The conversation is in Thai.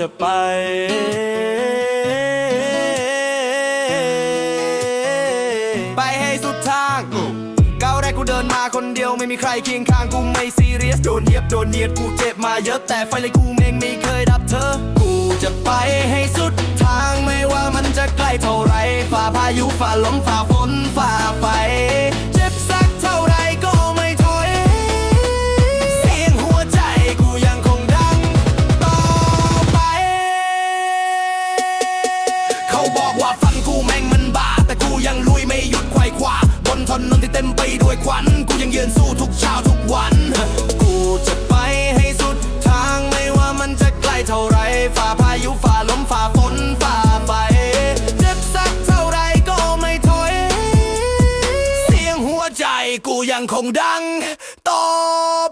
จะไป ไปให้สุดทางก้าวแรกกูเดินมาคนเดียวไม่มีใครเคียงข้างกูไม่ซีเรียส โดนเหยียบโดนเหยียดกูเจ็บมาเยอะแต่ไฟเลยกูเองไม่เคยดับเธอ กูจะไปให้สุดทางไม่ว่ามันจะไกลเท่าไรฝ่าพายุฝ่าลมฝ่าฝนฝ่าไฟ เขาบอกว่าฟันกูแม่งมันบาแต่กูยังลุยไม่หยุดไขว่คว้าบนถนนที่เต็มไปด้วยควัน กูยังยืนสู้ทุกเช้าทุกวัน กูจะไปให้สุดทางไม่ว่ามันจะไกลเท่าไรฝ่าพายุฝ่าลมฝ่าฝนฝ่าไฟเจ็บสักเท่าไรก็ไม่ถอย เสียงหัวใจกูยังคงดังต่อไป